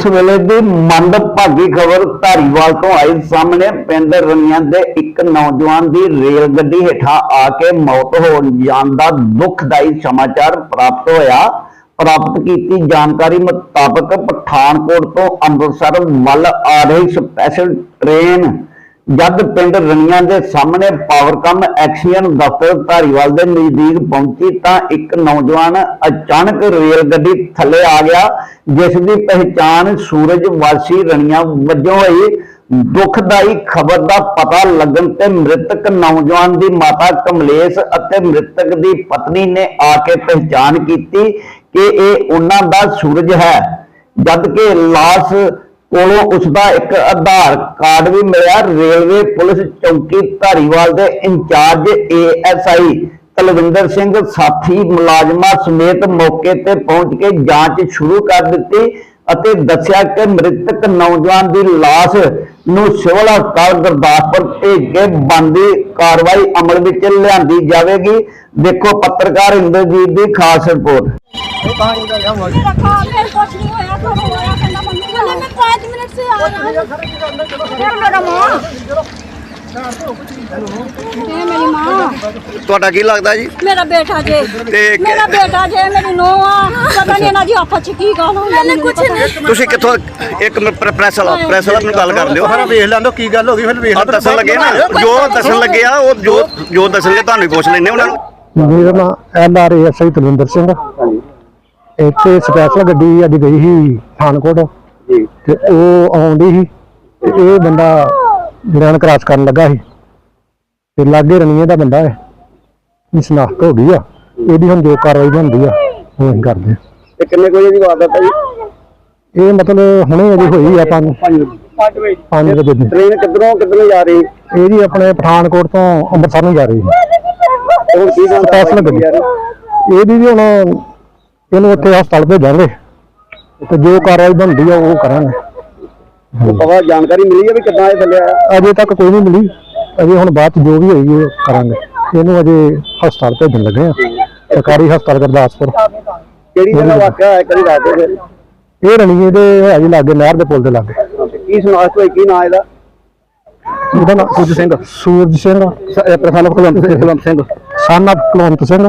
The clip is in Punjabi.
ਇਸ ਵੇਲੇ ਦੀ ਮੰਦਭਾਗੀ ਖਬਰ ਧਾਰੀਵਾਲ ਤੋਂ ਆਈ ਸਾਹਮਣੇ ਪਿੰਡ ਰੰਗੀਆਂ ਦੇ ਇੱਕ ਨੌਜਵਾਨ ਦੀ ਰੇਲ ਗੱਡੀ ਹੇਠਾਂ ਆ ਕੇ ਮੌਤ ਹੋ ਜਾਣ ਦਾ ਦੁਖਦਾਈ ਸਮਾਚਾਰ ਪ੍ਰਾਪਤ ਹੋਇਆ। ਪ੍ਰਾਪਤ ਕੀਤੀ ਜਾਣਕਾਰੀ ਮੁਤਾਬਕ ਪਠਾਨਕੋਟ ਤੋਂ ਅੰਮ੍ਰਿਤਸਰ ਵੱਲ ਆ ਰਹੀ ਸਪੈਸ਼ਲ ਟ੍ਰੇਨ ਜਦ ਪਿੰਡ ਰਣੀਆਂ ਦੇ ਸਾਹਮਣੇ ਪਾਵਰਕਮ ਐਕਸੀਅਨ ਦਫ਼ਤਰ ਧਾਰੀਵਾਲ ਦੇ ਨਜ਼ਦੀਕ ਪਹੁੰਚੀ ਤਾਂ ਇੱਕ ਨੌਜਵਾਨ ਅਚਾਨਕ ਰੇਲ ਗੱਡੀ ਥੱਲੇ ਆ ਗਿਆ, ਜਿਸ ਦੀ ਪਹਿਚਾਣ ਸੂਰਜ ਵਾਸੀ ਰਣੀਆਂ ਵਜੋਂ ਹੋਈ। ਦੁਖਦਾਈ ਖਬਰ ਦਾ ਪਤਾ ਲੱਗਣ ਤੇ ਮ੍ਰਿਤਕ ਨੌਜਵਾਨ ਦੀ ਮਾਤਾ ਕਮਲੇਸ਼ ਅਤੇ ਮ੍ਰਿਤਕ ਦੀ ਪਤਨੀ ਨੇ ਆ ਕੇ ਪਹਿਚਾਣ ਕੀਤੀ ਕਿ ਇਹ ਉਹਨਾਂ ਦਾ ਸੂਰਜ ਹੈ। ਜਦ ਕਿ ਲਾਸ਼ ਕੋਲੋਂ ਉਸ ਦਾ ਇੱਕ ਆਧਾਰ ਕਾਰਡ ਵੀ ਮਿਲਿਆ ਰੇਲਵੇ ਪੁਲਿਸ ਚੌਕੀ ਧਾਰੀਵਾਲ ਦੇ ਇੰਚਾਰਜ ਏਐਸਆਈ ਤਲਵਿੰਦਰ ਸਿੰਘ ਸਾਥੀ ਮੁਲਾਜ਼ਮਾਂ ਸਮੇਤ ਮੌਕੇ ਤੇ ਪਹੁੰਚ ਕੇ ਜਾਂਚ ਸ਼ੁਰੂ ਕਰ ਦਿੱਤੀ ਅਤੇ ਦੱਸਿਆ ਕਿ ਮ੍ਰਿਤਕ ਨੌਜਵਾਨ ਦੀ ਲਾਸ਼ ਨੂੰ ਸਿਵਲ ਹਸਪਤਾਲ ਗੁਰਦਾਸਪੁਰ ਭੇਜ ਕੇ ਬੰਦੀ ਕਾਰਵਾਈ ਅਮਲ ਵਿੱਚ ਲਿਆਂਦੀ ਜਾਵੇਗੀ। ਦੇਖੋ ਪੱਤਰਕਾਰ ਇੰਦਰਜੀਤ ਦੀ ਖਾਸ ਰਿਪੋਰਟ। ਤੁਹਾਡਾ ਕੀ ਲੱਗਦਾ ਜੀ? ਮੇਰਾ ਬੇਟਾ ਜੇ। ਤੇ ਮੇਰਾ ਬੇਟਾ ਜੇ ਮੇਰੀ ਨੂੰਹ ਆ। ਪਤਾ ਨਹੀਂ ਇਹਨਾਂ ਦੀ ਆਪਸ ਚ ਕੀ ਗੱਲ ਹੋਈ ਮੈਨੂੰ ਕੁਝ ਨਹੀਂ। ਤੁਸੀਂ ਕਿੱਥੋਂ ਇੱਕ ਮਿੰਟ ਪ੍ਰੈਸ ਵਾਲਾ ਪ੍ਰੈਸ ਵਾਲਾ ਨੂੰ ਗੱਲ ਕਰ ਲਿਓ ਸਾਰਾ ਵੇਖ ਲੈਂਦੋ ਕੀ ਗੱਲ ਹੋ ਗਈ ਫਿਰ ਵੇਖ ਆ ਦੱਸਣ ਲੱਗੇ ਨਾ ਜੋ ਦੱਸਣ ਲੱਗੇ ਆ ਉਹ ਜੋ ਜੋ ਦੱਸਣਗੇ ਤੁਹਾਨੂੰ ਪੁੱਛ ਲੈਣੇ ਉਹਨਾਂ ਨੂੰ। ਮੇਰਾ ਨਾਮ L R A S I Talwinder Singh ਇੱਥੇ ਸਪੈਸ਼ਲ ਗੱਡੀ ਅੱਜ ਗਈ ਸੀ ਪਠਾਨਕੋਟ। ਜੀ। ਤੇ ਉਹ ਆਉਂਦੀ ਸੀ ਤੇ ਇਹ ਬੰਦਾ ਜੜਾਨ ਕ੍ਰਾਸ ਕਰਨ ਲੱਗਾ ਸੀ। ਤੇ ਲਾਗੇ ਰਣੀਏ ਦਾ ਬੰਦਾ ਹੈ। ਇਸ ਸ਼ਨਾਖਤ ਹੋ ਗਈ ਆ। ਇਹਦੀ ਹੁਣ ਜੋ ਕਾਰਵਾਈ ਬਣਦੀ ਆ ਉਹ ਅਸੀਂ ਕਰਦੇ ਆ। ਤੇ ਕਿੰਨੇ ਕੋਈ ਦੀ ਵਾਰਦਾਤ ਹੈ ਜੀ? ਇਹ ਮਤਲਬ ਹੁਣੇ ਅਜੇ ਹੋਈ ਆ ਪੰਜ 5 ਵਜੇ। 5 ਵਜੇ ਦੀ। ਟ੍ਰੇਨ ਕਿੱਧਰੋਂ ਕਿੱਧਰੋਂ ਜਾ ਰਹੀ? ਇਹ ਜੀ ਆਪਣੇ ਪਠਾਨਕੋਟ ਤੋਂ ਅੰਮ੍ਰਿਤਸਰ ਨੂੰ ਜਾ ਰਹੀ ਹੈ ਹੁਣ ਕੀ ਗੱਲ ਸਪੈਸ਼ਲ ਗੱਡੀ। ਇਹਦੀ ਵੀ ਹੁਣ ਇਹਨੂੰ ਉੱਥੇ ਹਸਪਤਾਲ ਭੇਜਾਂਗੇ। ਤੇ ਜੋ ਕਾਰਵਾਈ ਬਣਦੀ ਆ ਉਹ ਕਰਾਂਗੇ। ਪਤਾ ਜਾਣਕਾਰੀ ਮਿਲੀ ਹੈ ਵੀ ਕਿੱਦਾਂ ਇਹ ਥੱਲੇ ਆਇਆ ਅਜੇ ਤੱਕ ਕੋਈ ਨਹੀਂ ਮਿਲੀ। ਅਜੇ ਹੁਣ ਬਾਅਦ ਚ ਜੋ ਵੀ ਹੋਈ ਉਹ ਕਰਾਂਗੇ। ਇਹਨੂੰ ਅਜੇ ਹਸਪਤਾਲ ਭੇਜਣ ਲੱਗੇ ਆ। ਸਰਕਾਰੀ ਹਸਪਤਾਲ ਗੁਰਦਾਸਪੁਰ। ਕਿਹੜੀ ਜਗ੍ਹਾ ਵਾਕਿਆ ਹੈ? ਕਦੀ ਦੱਸ ਦਿਓ ਇਹ ਰਣੀਏ ਦੇ ਹੈ ਜੀ ਲਾਗੇ ਨਹਿਰ ਦੇ ਪੁਲ ਦੇ ਲਾਗੇ। ਕੀ ਸੁਣਾਸ ਹੋਈ ਕੀ ਨਾਂ ਇਹਦਾ? ਉਹਦਾ ਨਾਮ Suraj Singh Suraj Singh Kulwant Kulwant Singh. Son of Kulwant Singh